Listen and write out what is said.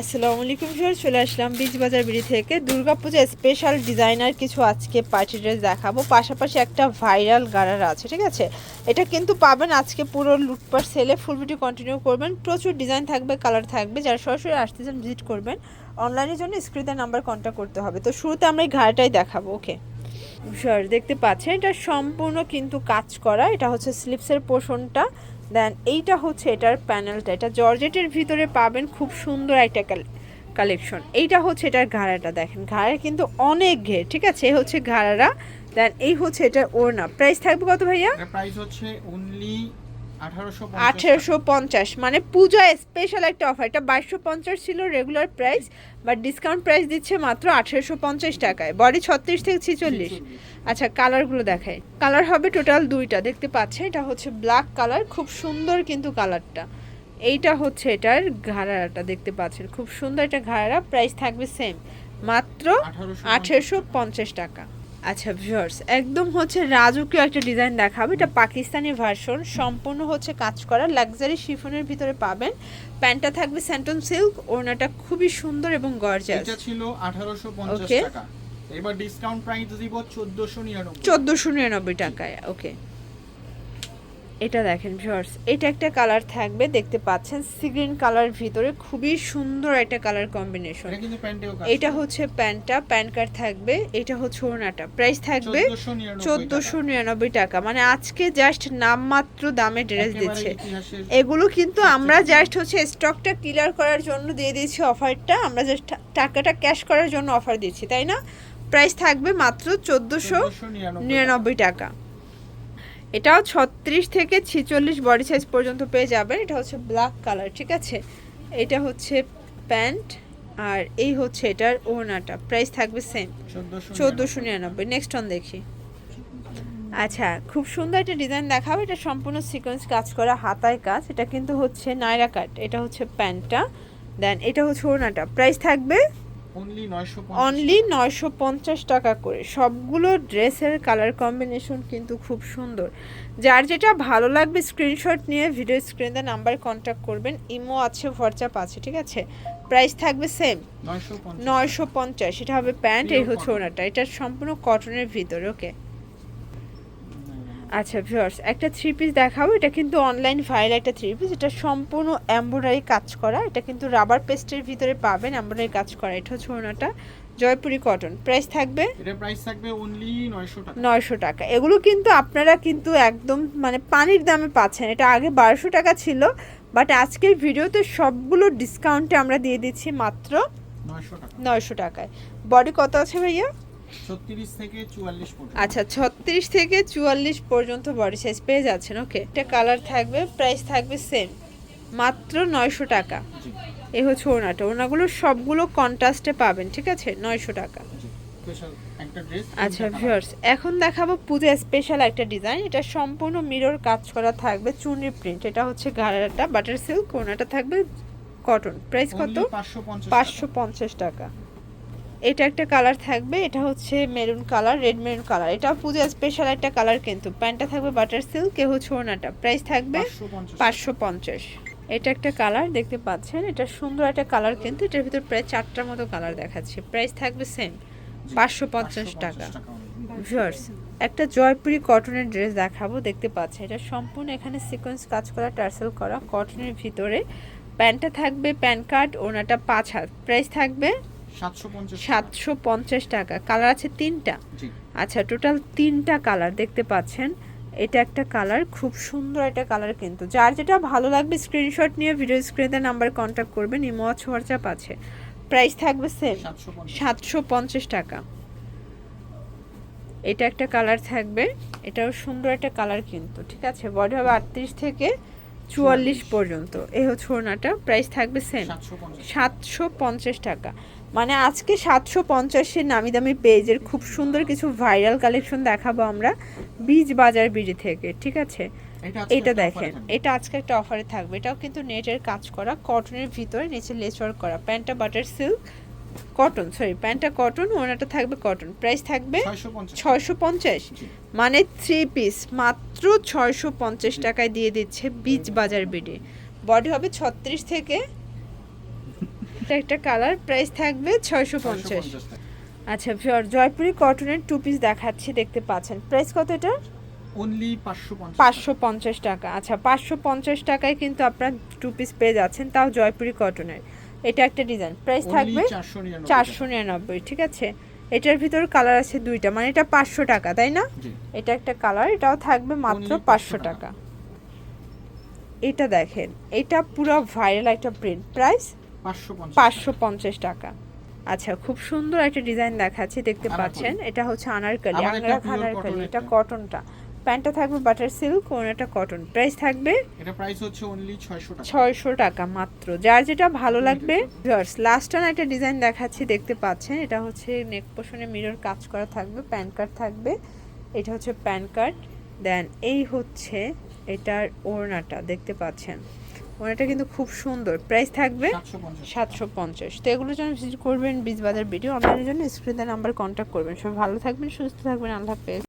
আসসালামু আলাইকুম স্যার চলে আসলাম বীজ বাজার বিড়ি থেকে। দুর্গাপূজা স্পেশাল ডিজাইনার কিছু আজকে পার্টি ড্রেস দেখাবো। পাশাপাশি একটা ভাইরাল গারার আছে, ঠিক আছে? এটা কিন্তু পাবেন আজকে পুরো লুটপাট সেলে ফুল ভিডিও কন্টিনিউ করবেন। প্রচুর ডিজাইন থাকবে কালার থাকবে। যারা সরাসরি আসতে চান ভিজিট করবেন। অনলাইনের জন্য স্ক্রিনে নাম্বার কন্ট্যাক্ট করতে হবে। তো শুরুতে আমরা এই ঘাড়টাই দেখাবো ওকে স্যার দেখতে পাচ্ছেন, এটা সম্পূর্ণ কিন্তু কাজ করা। এটা হচ্ছে স্লিপসের পোষণটা। দেন এইটা হচ্ছে এটার প্যানেলটা এটা জর্জেটের ভিতরে পাবেন খুব সুন্দর একটা কালেকশন এইটা হচ্ছে এটার ঘাড়াটা, দেখেন। ঘাড়া কিন্তু অনেক ঘের, ঠিক আছে? হচ্ছে ঘাড়া দেন এই হচ্ছে এটার ওড়না। প্রাইস থাকবে কত ভাইয়া? প্রাইস হচ্ছে অনলি আঠারোশো পঞ্চাশ মানে পূজা স্পেশাল একটা অফার এটা বাইশশো পঞ্চাশ ছিল regular price but discount price দিচ্ছে মাত্র আঠেরোশো পঞ্চাশ টাকায় বডি ছত্রিশ থেকে ছিচল্লিশ। আচ্ছা কালারগুলো দেখাই। কালার হবে টোটাল দুইটা দেখতে পাচ্ছেন এটা হচ্ছে ব্ল্যাক কালার খুব সুন্দর কিন্তু কালারটা এইটা হচ্ছে এটার ঘাড়াটা দেখতে পাচ্ছেন খুব সুন্দর একটা ঘাড়া প্রাইস থাকবে সেম মাত্র আঠেরোশো পঞ্চাশ টাকা। আচ্ছা ভিউয়ার্স একদম হচ্ছে রাজকীয় একটা ডিজাইন দেখাবো। এটা পাকিস্তানি ভার্সন সম্পূর্ণ হচ্ছে কাজ করা। লাক্সারি শিফনের ভিতরে পাবেন। প্যান্টটা থাকবে স্যান্টন সিল্ক ওড়নাটা খুবই সুন্দর এবং গর্জাস এটা ছিল আঠারোশো পঞ্চাশ Okay. টাকা। এবার ডিসকাউন্ট প্রাইস দিব চোদ্দশো নিরানব্বই। চোদ্দোশো নিরানব্বই টাকায় ওকে এটা দেখেন ভিউয়ার্স এটা একটা কালার থাকবে দেখতে পাচ্ছেন সিগ্রিন কালার ভিতরে খুবই সুন্দর একটা কালার কম্বিনেশন এটা হচ্ছে প্যান্টটা প্যান কার্ড থাকবে এটা হচ্ছে ওড়নাটা। প্রাইস থাকবে চোদ্দোশো নিরানব্বই টাকা। মানে আজকে জাস্ট নামমাত্র দামে ড্রেস দিচ্ছে। এগুলো কিন্তু আমরা জাস্ট হচ্ছে স্টকটা ক্লিয়ার করার জন্য দিয়ে দিয়েছি অফারটা আমরা জাস্ট টাকাটা ক্যাশ করার জন্য অফার দিচ্ছি তাই না? প্রাইস থাকবে মাত্র চোদ্দোশো নিরানব্বই টাকা। এটাও ছত্রিশ থেকে ছিচল্লিশ বডি সাইজ পর্যন্ত পেয়ে যাবেন। এটা হচ্ছে ব্ল্যাক কালার ঠিক আছে? এটা হচ্ছে প্যান্ট আর এই হচ্ছে এটার ওড়নাটা। প্রাইস থাকবে সেম চোদ্দোশো নিরানব্বই। নেক্সট অন দেখি। আচ্ছা খুব সুন্দর একটা ডিজাইন দেখাবো। এটা সম্পূর্ণ সিকোয়েন্স কাজ করা হাতায় কাজ। এটা কিন্তু হচ্ছে নাইরা কাট এটা হচ্ছে প্যান্টটা। দেন এটা হচ্ছে ওড়নাটা। প্রাইস থাকবে অনলি নয়শো পঞ্চাশ টাকা করে। সবগুলো ড্রেসের কালার কম্বিনেশন কিন্তু খুব সুন্দর। যার যেটা ভালো লাগবে স্ক্রিনশট নিয়ে ভিডিও স্ক্রিনে নাম্বার কন্ট্যাক্ট করবেন। ইমো আছে হোয়াটসঅ্যাপ আছে ঠিক আছে? প্রাইস থাকবে সেম নয়শো পঞ্চাশ। এটা হবে প্যান্ট এই হচ্ছে ওনাটা এটা সম্পূর্ণ কটনের ভিতরে ওকে আচ্ছা ভিউয়ার্স একটা থ্রি পিস দেখাবো। এটা কিন্তু অনলাইন ফাইল একটা থ্রি পিস এটা সম্পূর্ণ এমব্রয়ডারি কাজ করা। এটা কিন্তু রাবার পেস্টের ভিতরে পাবেন এমব্রয়ডারি কাজ করা। এটা হচ্ছে ওনাটা জয়পুরি কটন প্রাইস থাকবে এটা প্রাইস থাকবে অনলি নয়শো টাকা। নয়শো টাকা। এগুলো কিন্তু আপনারা কিন্তু একদম মানে পানির দামে পাচ্ছেন। এটা আগে বারোশো টাকা ছিল বাট আজকের ভিডিওতে সবগুলো ডিসকাউন্টে আমরা দিয়ে দিচ্ছি মাত্র নয়শো টাকা। নয়শো টাকায়। বডি কত আছে ভাইয়া? থেকে আচ্ছা ছত্রিশ থেকে চুয়াল্লিশ পর্যন্ত বডি সাইজ পেয়ে যাচ্ছেন ওকে এটা কালার থাকবে প্রাইস থাকবে সেম মাত্র নয়শো টাকা। এ হচ্ছে ওনাটা ওনাগুলো সবগুলো কন্ট্রাস্টে পাবেন ঠিক আছে? নয়শো টাকা। একটা আচ্ছা ভিউয়ার্স এখন দেখাবো পূজা স্পেশাল একটা ডিজাইন এটা সম্পূর্ণ মিরর কাজ করা থাকবে চুনরি প্রিন্ট এটা হচ্ছে গাড়াটা বাটার সিল্ক ওনাটা থাকবে কটন প্রাইস কত? পাঁচশো পঞ্চাশ টাকা। এটা একটা কালার থাকবে এটা হচ্ছে maroon colour red maroon colour এটা পূজা স্পেশাল একটা কালার কিন্তু। প্যান্টটা থাকবে বাটার সিল্ক কেহ হচ্ছে ওনাটা প্রাইস থাকবে পাঁচশো পঞ্চাশ। পাঁচশো পঞ্চাশ। এটা একটা কালার দেখতে পাচ্ছেন? এটা সুন্দর একটা কালার কিন্তু এটার ভিতর প্রায় চারটার মতো কালার দেখাচ্ছে। প্রাইস থাকবে সেম পাঁচশো পঞ্চাশ টাকা। ভিউয়ার্স একটা জয়পুরি কটনের ড্রেস দেখাবো দেখতে পাচ্ছেন? এটা সম্পূর্ণ এখানে সিকোয়েন্স কাজ করা টার্সেল করা কটনের ভিতরে। প্যান্টটা থাকবে প্যান কার্ড ওনাটা পাঁচ হাত। প্রাইস থাকবে সাতশো পঞ্চাশ টাকা। কালার আছে তিনটা। আচ্ছা টোটাল তিনটা কালার দেখতে পাচ্ছেন। এটা একটা কালার খুব সুন্দর একটা কালার কিন্তু। যার যেটা ভালো লাগবে স্ক্রিনশট নিয়ে ভিডিও স্ক্রিনে নাম্বার কন্ট্যাক্ট করবেন। ইমো হোয়াটসঅ্যাপ আছে। প্রাইস থাকবে সেম সাতশো পঞ্চাশ। টাকা। এটা একটা কালার থাকবে। এটাও সুন্দর একটা কালার কিন্তু। ঠিক আছে? বডি হবে আটত্রিশ থেকে চুয়াল্লিশ পর্যন্ত। এ হচ্ছে ওড়নাটা। প্রাইস থাকবে সেম সাতশো পঞ্চাশ। টাকা। মানে আজকে সাতশো পঞ্চাশের নামি দামি পেজের খুব সুন্দর কিছু ভাইরাল কালেকশন দেখাবো আমরা বীজ বাজার বীজ থেকে ঠিক আছে? এটা দেখেন। এটা আজকে একটা অফারে থাকবে। এটাও কিন্তু নেটের কাজ করা কটনের ভিতরে নিচে লেচওয়ার করা প্যান্টটা বাটার সিল্ক কটন সরি প্যান্টটা কটন ওনাটা থাকবে কটন প্রাইস থাকবে ছয়শো পঞ্চাশ। মানে থ্রি পিস মাত্র ছয়শো পঞ্চাশ টাকায় দিয়ে দিচ্ছে বীজ বাজার বিডি। বডি হবে ছত্রিশ থেকে একটা কালার প্রাইস থাকবে ছয়শো পঞ্চাশ। আচ্ছা ফিওর জয়পুরি কটনের টু পিস দেখাচ্ছি দেখতে পাচ্ছেন। প্রাইস কত এটা অনলি 550 পাঁচশো পঞ্চাশ টাকা। আচ্ছা পাঁচশো পঞ্চাশ টাকায় কিন্তু আপনার টু পিস পেয়ে যাচ্ছেন তাও জয়পুরি কটনের এটা একটা ডিজাইন। প্রাইস থাকবে চারশো নিরানব্বই ঠিক আছে? এটার ভিতর কালার আছে দুইটা মানে এটা পাঁচশো টাকা তাই না? এটা একটা কালার এটাও থাকবে মাত্র পাঁচশো টাকা। এটা দেখেন এটা পুরো ভাইরাল একটা প্রিন্ট প্রাইস পাঁচশো পঞ্চাশ টাকা। আচ্ছা খুব সুন্দর একটা ডিজাইন দেখাচ্ছি দেখতে পাচ্ছেন। এটা হচ্ছে আনারকলি আনারকলি এটা কটনটা প্যান্টটা থাকবে বাটার সিল্ক ওনাটা কটন। প্রাইস থাকবে এটা প্রাইস হচ্ছে অনলি 600 টাকা। ছয়শো টাকা মাত্র। যার যেটা ভালো লাগবে লাস্ট টান একটা ডিজাইন দেখাচ্ছি দেখতে পাচ্ছেন। এটা হচ্ছে নেক পোষণে মিরর কাজ করা থাকবে প্যান কার্ড থাকবে। এটা হচ্ছে প্যান কার্ড দেন এই হচ্ছে এটার ওড়নাটা দেখতে পাচ্ছেন। ওড়নাটা কিন্তু খুব সুন্দর। প্রাইস থাকবে 750 সাতশো পঞ্চাশ। তো এগুলোর জন্য ভিজিট করবেন বীজবাজার ভিডিও অনলাইনের জন্য স্ক্রিনের নাম্বার কন্ট্যাক্ট করবেন। সবাই ভালো থাকবেন সুস্থ থাকবেন। আল্লাহ হাফেজ।